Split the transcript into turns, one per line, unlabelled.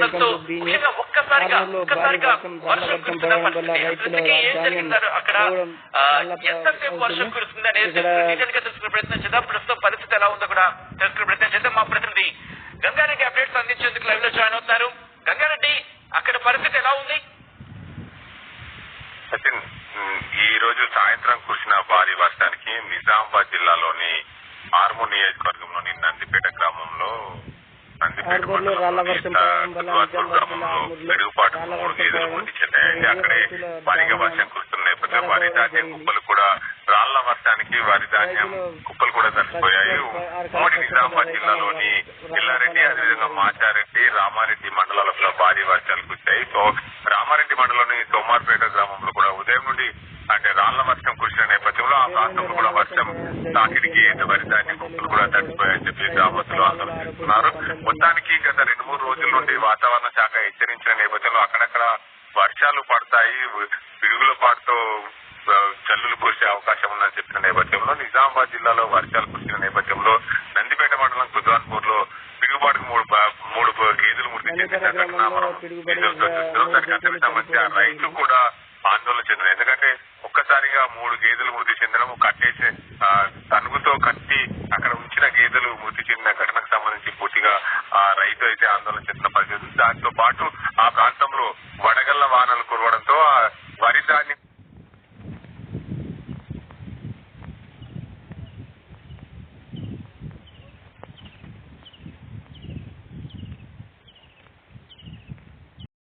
ఉండడంతో ముఖ్యంగా ఒక్కసారిగా ఒక్కసారిగా వర్షం ఏం జరిగిందో అక్కడ ఎంతసేపు వర్షం కురుస్తుంది అనేది డీటెయిల్గా తెలుసుకునే ప్రయత్నం చేద్దాం. ప్రస్తుతం పరిస్థితి ఎలా ఉందో కూడా తెలుసుకునే ప్రయత్నం చేద్దాం. మా ప్రతినిధి గంగారెడ్డి అప్డేట్స్ అందించేందుకు లైవ్లో జాయిన్ అవుతున్నారు. గంగారెడ్డి అక్కడ పరిస్థితి ఎలా ఉంది?
సచిన్ ఈ రోజు సాయంత్రం కురిసిన భారీ వర్షానికి నిజామాబాద్ జిల్లాలోని ఆర్మూర్ నియోజకవర్గంలోని నందిపేట
ఆర్మూర్లో రాళ్ళ వర్షం వల్ల
పిడుగుపాటు
రాళ్ళ
మూడు
వర్షం
గేదెలు
పడడం
మృతి చెందాయండి అక్కడే భారీగా వర్షం కురుస్తున్న నేపథ్యంలో వరి ధాన్యం. కుప్పలు కూడా రాళ్ళ వర్షానికి వరి ధాన్యం కుప్పలు కూడా తడిసిపోయాయి ఉమ్మడి నిజామాబాద్ జిల్లాలోని ఎల్లారెడ్డి అదేవిధంగా మాచారెడ్డి రామారెడ్డి మండలాలలో భారీ వర్షాలు కురిశాయి. సో రామారెడ్డి మండలంలోని సోమార్పేట గ్రామంలో కూడా ఉదయం నుండి అంటే రాళ్ళ వర్షం కురిసిన నేపథ్యంలో ఆ ప్రాంతంలో కూడా వర్షం తాకిడికి వరి ధాన్యం కుప్పలు కూడా తడిసిపోయాయని చెప్పి గ్రామస్తులు ఆందోళన చేస్తున్నారు. మొత్తానికి గత రెండు మూడు రోజుల నుండి వాతావరణ శాఖ హెచ్చరించిన నేపథ్యంలో అక్కడక్కడ వర్షాలు పడతాయి పిడుగుల పాటుతో జల్లులు కురిసే అవకాశం ఉందని చెప్పిన నేపథ్యంలో నిజామాబాద్ జిల్లాలో వర్షాలు కురిసిన నేపథ్యంలో నందిపేట మండలం కుద్వాన్పూర్లో పిడుగుబాటుకు మూడు మూడు గేదెలు మృతి చెందిన ఘటన మనం వీడియోలో చూస్తున్నాం. దానికి అతనికి సంబంధించి ఆ రైతు కూడా ఆందోళన చెందిన ఎందుకంటే ఒక్కసారిగా మూడు గేదెలు మృతి చెందడం కట్టేసి రైతు అయితే ఆందోళన చేస్తున్న పరిస్థితి. దాంతో పాటు